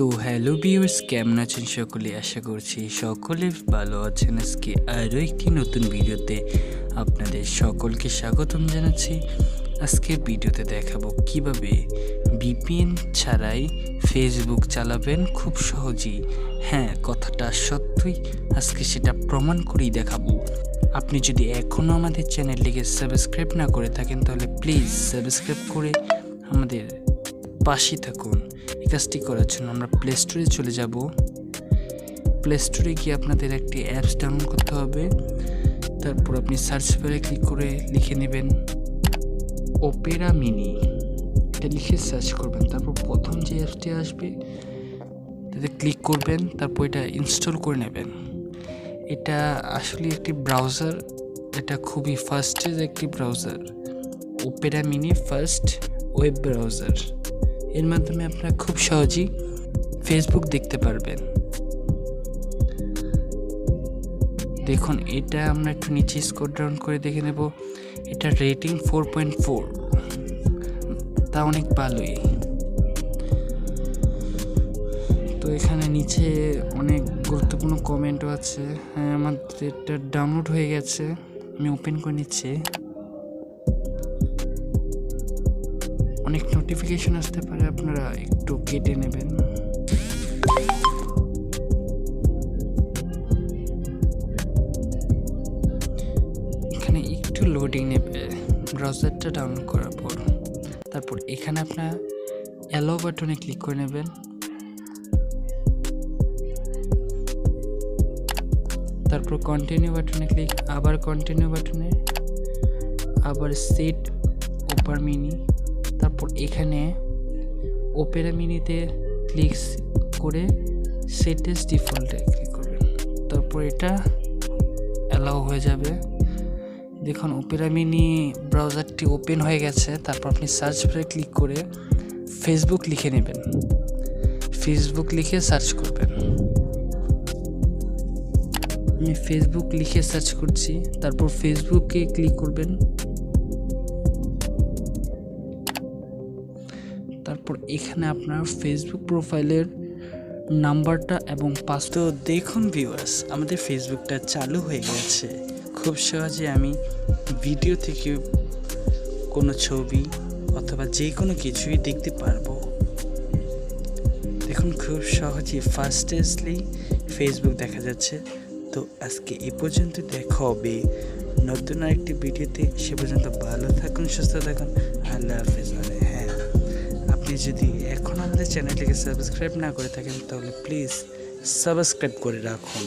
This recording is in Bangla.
তো হ্যালো ভিউয়ার্স, কেমন আছেন সকলে? আশা করছি সকলে ভালো আছেন। আজকে আরও একটি নতুন ভিডিওতে আপনাদের সকলকে স্বাগতম জানাচ্ছি। আজকে ভিডিওতে দেখাবো কীভাবে বিপিএন ছাড়াই ফেসবুক চালাবেন খুব সহজেই। হ্যাঁ কথাটা সত্যই, আজকে সেটা প্রমাণ করেই দেখাবো। আপনি যদি এখনও আমাদের চ্যানেলটিকে সাবস্ক্রাইব না করে থাকেন, তাহলে প্লিজ সাবস্ক্রাইব করে আমাদের পাশে থাকুন। কাজটি করার জন্য আমরা প্লে স্টোরে চলে যাব। প্লে স্টোরে গিয়ে আপনাদের একটি অ্যাপস ডাউনলোড করতে হবে। তারপর আপনি সার্চ বারে ক্লিক করে লিখে নেবেন ওপেরা মিনি এটা লিখে সার্চ করবেন। তারপর প্রথম যে অ্যাপসটি আসবে, তাতে ক্লিক করবেন। তারপর এটা ইনস্টল করে নেবেন। এটা আসলে একটি ব্রাউজার এটা খুবই ফাস্টেজ একটি browser Opera mini fast web browser এর মাধ্যমে আপনারা খুব সহজেই ফেসবুক দেখতে পারবেন। দেখুন, এটা আমরা একটু নিচে স্কোর ডাউন করে দেখে নেব। এটা রেটিং ফোর পয়েন্ট ফোর তা অনেক ভালোই। তো এখানে নিচে অনেক গুরুত্বপূর্ণ কমেন্টও আছে। হ্যাঁ আমাদের এটা ডাউনলোড হয়ে গেছে। আমি ওপেন করে নিচ্ছি। অনেক নোটিফিকেশন আসতে পারে, আপনারা একটু কেটে নেবেন। এখানে একটু লোডিং নেবে ব্রাউজারটা ডাউনলোড করার পর। তারপর এখানে আপনার অ্যালো বাটনে ক্লিক করে নেবেন। তারপর কন্টিনিউ বাটনে ক্লিক আবার কন্টিনিউ বাটনে আবার সেট ওপার মিনি তারপর এখানে ওপেরা মিনিতে ক্লিক করে সেটেস ডিফল্টে ক্লিক করবেন। তারপর এটা অ্যালাউ হয়ে যাবে। দেখুন ওপেরা মিনি ব্রাউজারটি ওপেন হয়ে গেছে। তারপর আপনি সার্চ বারে ক্লিক করে ফেসবুক লিখে নেবেন। ফেসবুক লিখে সার্চ করবেন। আমি ফেসবুক লিখে সার্চ করছি। তারপর ফেসবুকে ক্লিক করবেন। তারপর এখানে আপনার ফেসবুক প্রোফাইলের নাম্বারটা এবং পাসওয়ার্ড তো দেখুন ভিউয়ার্স আমাদের ফেসবুকটা চালু হয়ে গেছে। খুব সহজে আমি ভিডিও থেকে কোনো ছবি অথবা যে কোনো কিছুই দেখতে পারব। দেখুন, খুব সহজে ফাস্টেস্টলি ফেসবুক দেখা যাচ্ছে। তো আজকে এ পর্যন্ত দেখা হবে। নতুন আরেকটি ভিডিওতে সে পর্যন্ত ভালো থাকুন, সুস্থ থাকুন। আল্লাহ হাফিজ। আপনি যদি এখন আমাদের চ্যানেলটিকে সাবস্ক্রাইব না করে থাকেন তাহলে প্লিজ সাবস্ক্রাইব করে রাখুন।